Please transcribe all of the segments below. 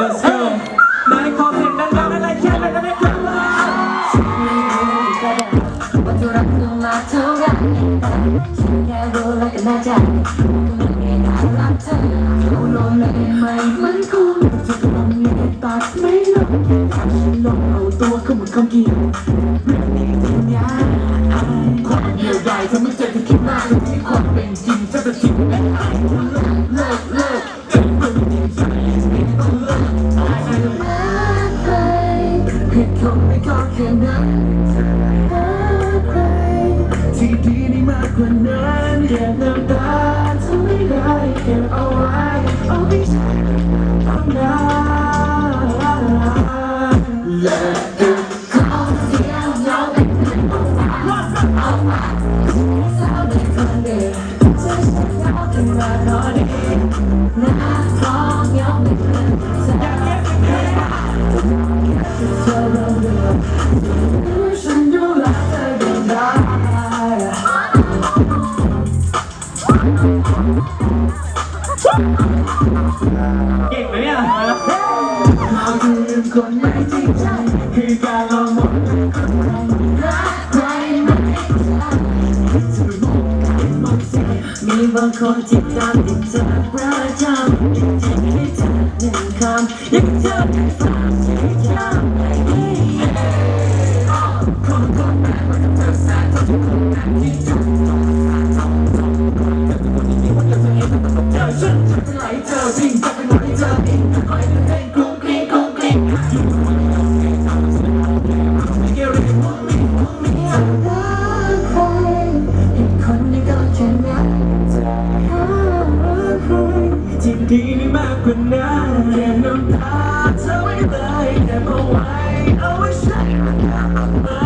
let's go นายขอเสียงดังๆอะไรแค่นั้นก็ได้ครับว่าจะรักเธอมาเท่าไหรฉันแค่รู้แล้วก็น่าใจไม่ได้รักเธอเอาลงเลยไม่มันคงจะกำลังมีตัดไม่ลงฉันลงเอาตัวเข้ามาเข้าเกี่ยวเรื่องนี้จริงยาความเดียวดายทำให้ใจเธอคิดมากจนที่ความเป็นจริงจะจะทิ้งและหาย งไม่ก็แค่นั้น ที่ดีนี่มากกว่านั้นเก็บน้ำตาทำไม่ได้เก็บเอาไว้เอาไปใช้ทำได้และเก็บของเสียงเหงาเป็นเรื่องเอา เก่งไหมเนี่ยเราคือคนไม่จริงใจคือการลองหมดคนรักใครไม่จะรู้กันหมดสิมีบางคนที่ตามติดเธอประจำที่จะให้เธอหนึ่งคำอยากเธอได้ฟังเสียง ที่ดีไม่มากกว่านั้นเก็บน้ำตาเธอไม่เลยเก็บเอาไว้เอาไว้ใช้มันมา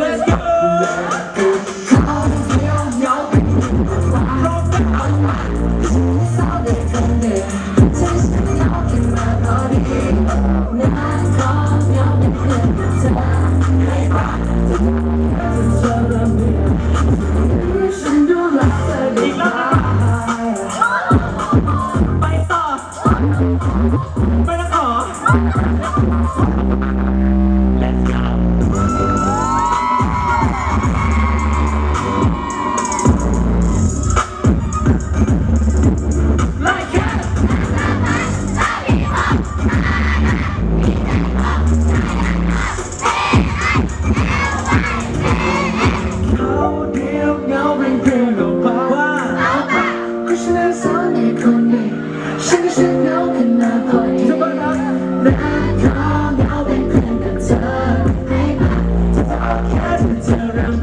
let's go ไม่ต้องขอ เข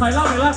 ไปเล่าไปเล่า